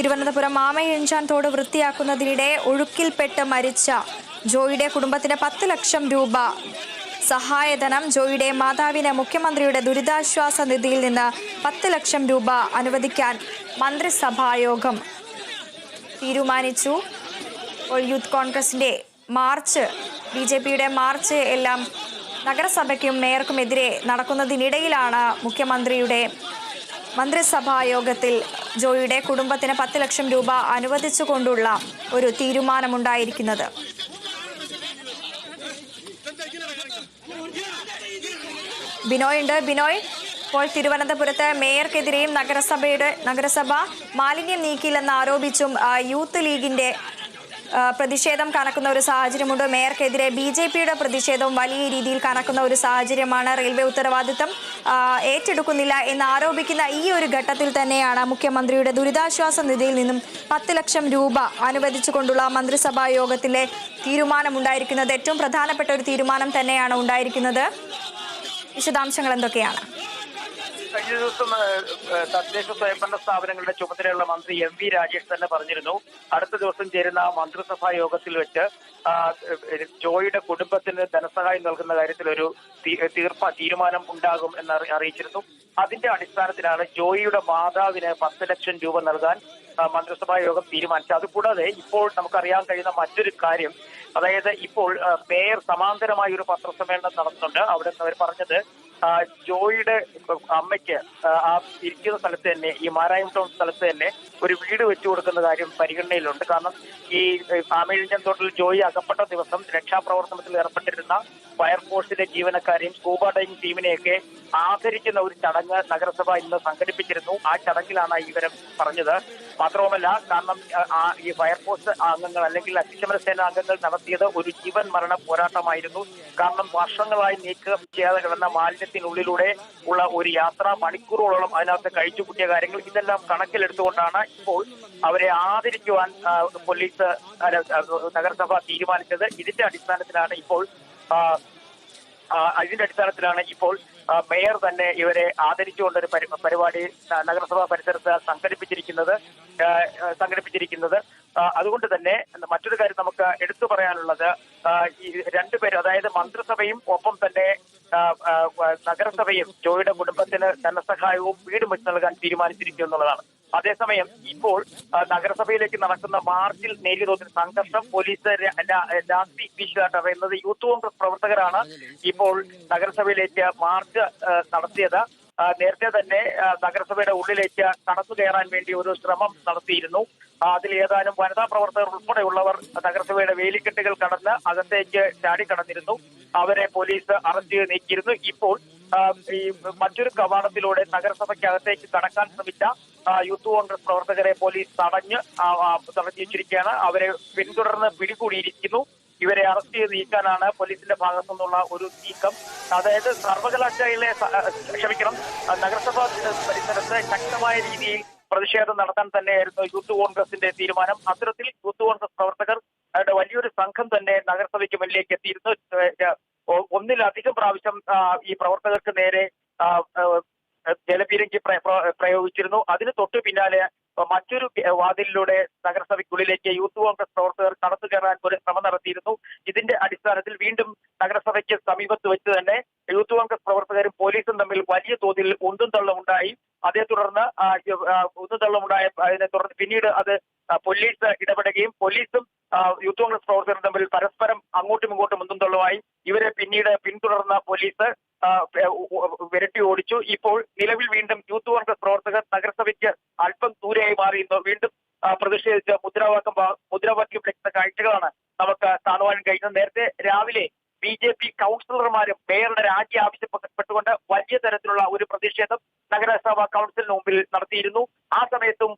തിരുവനന്തപുരം മാമയഞ്ചാൻ തോട് വൃത്തിയാക്കുന്നതിനിടെ ഒഴുക്കിൽപ്പെട്ട് മരിച്ച ജോയിയുടെ കുടുംബത്തിന് പത്ത് ലക്ഷം രൂപ. സഹായധനം ജോയിയുടെ മാതാവിന് മുഖ്യമന്ത്രിയുടെ ദുരിതാശ്വാസ നിധിയിൽ നിന്ന് പത്ത് ലക്ഷം രൂപ അനുവദിക്കാൻ മന്ത്രിസഭായോഗം. തീരുമാനിച്ചു. യൂത്ത് കോൺഗ്രസിന്റെ മാർച്ച് ബി ജെ പിയുടെ മാർച്ച് എല്ലാം നഗരസഭയ്ക്കും മേയർക്കുമെതിരെ നടക്കുന്നതിനിടയിലാണ് മുഖ്യമന്ത്രിയുടെ മന്ത്രിസഭാ യോഗത്തിൽ ജോയിയുടെ കുടുംബത്തിന് പത്ത് ലക്ഷം രൂപ അനുവദിച്ചുകൊണ്ടുള്ള ഒരു തീരുമാനമുണ്ടായിരിക്കുന്നത്. ബിനോയ് ഉണ്ട് ബിനോയ് ഇപ്പോൾ തിരുവനന്തപുരത്ത് മേയർക്കെതിരെയും നഗരസഭയുടെ നഗരസഭ മാലിന്യം നീക്കിയില്ലെന്ന് ആരോപിച്ചും യൂത്ത് ലീഗിന്റെ പ്രതിഷേധം കനക്കുന്ന ഒരു സാഹചര്യമുണ്ട്. മേയർക്കെതിരെ ബി ജെ പിയുടെ പ്രതിഷേധവും വലിയ രീതിയിൽ കനക്കുന്ന ഒരു സാഹചര്യമാണ് റെയിൽവേ ഉത്തരവാദിത്തം ഏറ്റെടുക്കുന്നില്ല എന്ന് ആരോപിക്കുന്ന ഈ ഒരു ഘട്ടത്തിൽ തന്നെയാണ് മുഖ്യമന്ത്രിയുടെ ദുരിതാശ്വാസ നിധിയിൽ നിന്നും പത്ത് ലക്ഷം രൂപ അനുവദിച്ചുകൊണ്ടുള്ള മന്ത്രിസഭാ യോഗത്തിലെ തീരുമാനമുണ്ടായിരിക്കുന്നത്. ഏറ്റവും പ്രധാനപ്പെട്ട ഒരു തീരുമാനം തന്നെയാണ് ഉണ്ടായിരിക്കുന്നത്. വിശദാംശങ്ങൾ എന്തൊക്കെയാണ്? കഴിഞ്ഞ ദിവസം തദ്ദേശ സ്വയംഭരണ സ്ഥാപനങ്ങളുടെ ചുമതലയുള്ള മന്ത്രി എം വി രാജേഷ് തന്നെ പറഞ്ഞിരുന്നു. അടുത്ത ദിവസം ചേരുന്ന മന്ത്രിസഭാ യോഗത്തിൽ വെച്ച് ജോയിയുടെ കുടുംബത്തിന് ധനസഹായം നൽകുന്ന കാര്യത്തിൽ ഒരു തീർപ്പ തീരുമാനം ഉണ്ടാകും എന്ന് അറിയിച്ചിരുന്നു. അതിന്റെ അടിസ്ഥാനത്തിലാണ് ജോയിയുടെ മാതാവിന് പത്ത് ലക്ഷം രൂപ നൽകാൻ മന്ത്രിസഭാ യോഗം തീരുമാനിച്ചത്. അതുകൂടാതെ ഇപ്പോൾ നമുക്കറിയാൻ കഴിയുന്ന മറ്റൊരു കാര്യം അതായത് ഇപ്പോൾ മേയർ സമാന്തരമായി ഒരു പത്രസമ്മേളനം നടത്തുന്നുണ്ട്. അവിടെ അവർ പറഞ്ഞത് ജോയിയുടെ അമ്മയ്ക്ക് ആ, ഇരിക്കുന്ന സ്ഥലത്ത് തന്നെ ഈ മാരായം ടൗൺ സ്ഥലത്ത് തന്നെ ഒരു വീട് വെച്ചു കൊടുക്കുന്ന കാര്യം പരിഗണനയിലുണ്ട്. കാരണം ഈ ആമേഴിഞ്ചൻ തോട്ടിൽ ജോയി അകപ്പെട്ട ദിവസം രക്ഷാപ്രവർത്തനത്തിൽ ഏർപ്പെട്ടിരുന്ന ഫയർഫോഴ്സിലെ ജീവനക്കാരെയും സ്കൂബ ഡൈവിംഗ് ടീമിനെയൊക്കെ ആദരിക്കുന്ന ഒരു ചടങ്ങ് നഗരസഭ ഇന്ന് സംഘടിപ്പിച്ചിരുന്നു. ആ ചടങ്ങിലാണ് ഈ വിവരം പറഞ്ഞത്. മാത്രവുമല്ല കാരണം ഈ ഫയർഫോഴ്സ് അംഗങ്ങൾ അല്ലെങ്കിൽ അഗ്നിശമന സേന അംഗങ്ങൾ നടത്തിയത് ഒരു ജീവൻ മരണ പോരാട്ടമായിരുന്നു. കാരണം വർഷങ്ങളായി നീക്കം ചെയ്യാതെ കിടന്ന മാലിന്യത്തിനുള്ളിലൂടെ ഉള്ള ഒരു യാത്ര മണിക്കൂറുകളോളം അതിനകത്ത് കഴിച്ചു കൂട്ടിയ കാര്യങ്ങൾ ഇതെല്ലാം കണക്കിലെടുത്തുകൊണ്ടാണ് ഇപ്പോൾ അവരെ ആദരിക്കുവാൻ പോലീസ് നഗരസഭ തീരുമാനിച്ചത്. ഇതിന്റെ അടിസ്ഥാനത്തിലാണ് ഇപ്പോൾ ഇതിന്റെ അടിസ്ഥാനത്തിലാണ് ഇപ്പോൾ മേയർ തന്നെ ഇവരെ ആദരിച്ചുകൊണ്ട് ഒരു പരിപാടി നഗരസഭാ പരിസരത്ത് സംഘടിപ്പിച്ചിരിക്കുന്നത് സംഘടിപ്പിച്ചിരിക്കുന്നത്. അതുകൊണ്ട് തന്നെ മറ്റൊരു കാര്യം നമുക്ക് എടുത്തു പറയാനുള്ളത് ഈ രണ്ടുപേരും അതായത് മന്ത്രിസഭയും ഒപ്പം തന്നെ നഗരസഭയും ജോയിയുടെ കുടുംബത്തിന് ധനസഹായവും വീടും വെച്ച് നൽകാൻ തീരുമാനിച്ചിരിക്കുന്നു എന്നുള്ളതാണ്. അതേസമയം ഇപ്പോൾ നഗരസഭയിലേക്ക് നടക്കുന്ന മാർച്ചിൽ നേരിയ തോതിൽ സംഘർഷം പോലീസ് ലാസ്റ്റി വീശുകാട്ട് അറിയുന്നത് യൂത്ത് കോൺഗ്രസ് പ്രവർത്തകരാണ് ഇപ്പോൾ നഗരസഭയിലേക്ക് മാർച്ച് നടത്തിയത്. നേരത്തെ തന്നെ നഗരസഭയുടെ ഉള്ളിലേക്ക് കടന്നു കയറാൻ വേണ്ടി ഒരു ശ്രമം നടത്തിയിരുന്നു. അതിൽ ഏതാനും വനിതാ പ്രവർത്തകർ ഉൾപ്പെടെയുള്ളവർ നഗരസഭയുടെ വേലിക്കെട്ടുകൾ കടന്ന് അകത്തേക്ക് ചാടിക്കടന്നിരുന്നു. അവരെ പോലീസ് അറസ്റ്റ് ചെയ്ത് നീക്കിയിരുന്നു. ഇപ്പോൾ ഈ മറ്റൊരു കവാടത്തിലൂടെ നഗരസഭയ്ക്കകത്തേക്ക് കടക്കാൻ ശ്രമിച്ച യൂത്ത് കോൺഗ്രസ് പ്രവർത്തകരെ പോലീസ് തടഞ്ഞ് തടഞ്ഞു അവരെ പിന്തുടർന്ന് പിടികൂടിയിരിക്കുന്നു. ഇവരെ അറസ്റ്റ് ചെയ്ത് നീക്കാനാണ് പോലീസിന്റെ ഭാഗത്തു നിന്നുള്ള ഒരു നീക്കം. അതായത് സർവകലാശാലയിലെ ക്ഷമിക്കണം നഗരസഭാ പരിസരത്ത് ശക്തമായ രീതിയിൽ പ്രതിഷേധം നടത്താൻ തന്നെയായിരുന്നു യൂത്ത് കോൺഗ്രസിന്റെ തീരുമാനം. അത്തരത്തിൽ യൂത്ത് കോൺഗ്രസ് പ്രവർത്തകർ അവരുടെ വലിയൊരു സംഘം തന്നെ നഗരസഭയ്ക്ക് മുന്നിലേക്ക് എത്തിയിരുന്നു. ഒന്നിലധികം പ്രാവശ്യം ഈ പ്രവർത്തകർക്ക് നേരെ ജലപീരങ്കി പ്ര- പ്ര- പ്രയോഗിച്ചിരുന്നു. അതിന് തൊട്ടു പിന്നാലെ മറ്റൊരു വാതിലിലൂടെ നഗരസഭയ്ക്കുള്ളിലേക്ക് യൂത്ത് കോൺഗ്രസ് പ്രവർത്തകർ കടന്നു കയറാൻ ഒരു ശ്രമം നടത്തിയിരുന്നു. ഇതിന്റെ അടിസ്ഥാനത്തിൽ വീണ്ടും നഗരസഭയ്ക്ക് സമീപത്ത് വെച്ച് തന്നെ യൂത്ത് കോൺഗ്രസ് പ്രവർത്തകരും പോലീസും തമ്മിൽ വലിയ തോതിൽ ഉന്തും തള്ളും ഉണ്ടായി. അതേ തുടർന്ന് ഉന്തും തള്ളും ഉണ്ടായ അതിനെ തുടർന്ന് പിന്നീട് അത് പോലീസ് ഇടപെടുകയും പോലീസും യൂത്ത് കോൺഗ്രസ് പ്രവർത്തകരും തമ്മിൽ പരസ്പരം അങ്ങോട്ടും ഇങ്ങോട്ടും ഉന്തും തള്ളുമായി. ഇവരെ പിന്നീട് പിന്തുടർന്ന പോലീസ് വിരട്ടി ഓടിച്ചു. ഇപ്പോൾ നിലവിൽ വീണ്ടും യൂത്ത് കോൺഗ്രസ് പ്രവർത്തകർ നഗരസഭയ്ക്ക് അല്പം ദൂരെയായി മാറിയിരുന്നു വീണ്ടും പ്രതിഷേധിച്ച് മുദ്രാവാക്യം മുദ്രാവാക്യം വിളിക്കുന്ന കാഴ്ചകളാണ് നമുക്ക് കാണുവാൻ കഴിയുന്നത്. നേരത്തെ രാവിലെ ബി ജെ പി കൗൺസിലർമാരും മേയറുടെ രാജി ആവശ്യപ്പെട്ടുകൊണ്ട് വലിയ തരത്തിലുള്ള ഒരു പ്രതിഷേധം നഗരസഭാ കൗൺസിലിന് മുമ്പിൽ നടത്തിയിരുന്നു. ആ സമയത്തും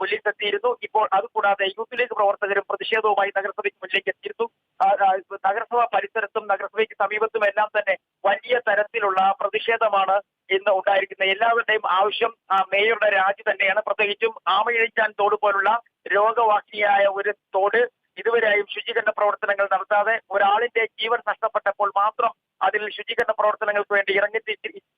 പോലീസ് എത്തിയിരുന്നു. ഇപ്പോൾ അതുകൂടാതെ യൂത്ത് ലീഗ് പ്രവർത്തകരും പ്രതിഷേധവുമായി നഗരസഭയ്ക്ക് മുന്നിലേക്ക് എത്തിയിരുന്നു. നഗരസഭാ പരിസരത്തും നഗരസഭയ്ക്ക് സമീപത്തും എല്ലാം തന്നെ വലിയ തരത്തിലുള്ള പ്രതിഷേധമാണ് ഇന്ന് ഉണ്ടായിരിക്കുന്നത്. എല്ലാവരുടെയും ആവശ്യം മേയറുടെ രാജി തന്നെയാണ്. പ്രത്യേകിച്ചും ആമയിഴിച്ചാൻ തോട് പോലുള്ള രോഗവാഹിനിയായ ഒരു തോട് ഇതുവരെയും ശുചീകരണ പ്രവർത്തനങ്ങൾ നടത്താതെ ഒരാളിന്റെ ജീവൻ നഷ്ടപ്പെട്ടപ്പോൾ മാത്രം അതിൽ ശുചീകരണ പ്രവർത്തനങ്ങൾക്ക് വേണ്ടി ഇറങ്ങി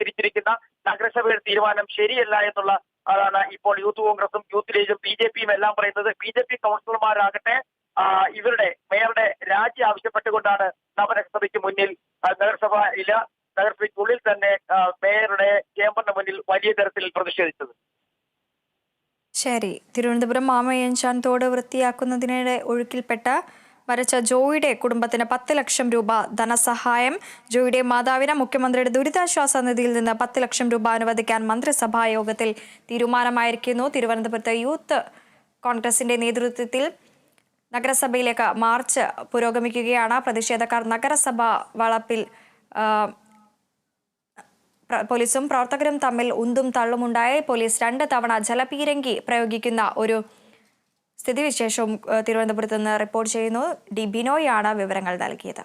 തിരിച്ചിരിക്കുന്ന നഗരസഭയുടെ തീരുമാനം ശരിയല്ല എന്നുള്ള അതാണ് ഇപ്പോൾ യൂത്ത് കോൺഗ്രസും യൂത്ത് ലീഗും ബി ജെ പിയും എല്ലാം പറയുന്നത്. ബി ജെ പി കൗൺസിലർമാരാകട്ടെ ഇവരുടെ മേയറുടെ രാജി ആവശ്യപ്പെട്ടുകൊണ്ടാണ് നഗരസഭയ്ക്ക് മുന്നിൽ നഗരസഭ നഗരസഭയില നഗരസഭയ്ക്കുള്ളിൽ തന്നെ മേയറുടെ ചേംബറിന് മുന്നിൽ വലിയ തരത്തിൽ പ്രതിഷേധിച്ചത്. ശരി. തിരുവനന്തപുരം മാമയഞ്ചാൻ തോട് വൃത്തിയാക്കുന്നതിനിടെ ഒഴുക്കിൽപ്പെട്ട മരിച്ച ജോയിയുടെ കുടുംബത്തിന് പത്ത് ലക്ഷം രൂപ ധനസഹായം. ജോയിയുടെ മാതാവിന് മുഖ്യമന്ത്രിയുടെ ദുരിതാശ്വാസ നിധിയിൽ നിന്ന് പത്ത് ലക്ഷം രൂപ അനുവദിക്കാൻ മന്ത്രിസഭാ യോഗത്തിൽ തീരുമാനമായിരിക്കുന്നു. തിരുവനന്തപുരത്ത് യൂത്ത് കോൺഗ്രസിന്റെ നേതൃത്വത്തിൽ നഗരസഭയിലേക്ക് മാർച്ച് പുരോഗമിക്കുകയാണ്. പ്രതിഷേധക്കാർ നഗരസഭ വളപ്പിൽ പോലീസും പ്രവർത്തകരും തമ്മിൽ ഉന്തും തള്ളുമുണ്ടായി പോലീസ് രണ്ട് തവണ ജലപീരങ്കി പ്രയോഗിക്കുന്ന ഒരു സ്ഥിതിവിശേഷവും തിരുവനന്തപുരത്ത് നിന്ന് റിപ്പോർട്ട് ചെയ്യുന്നു. ഡി ബിനോയാണ് വിവരങ്ങൾ നൽകിയത്.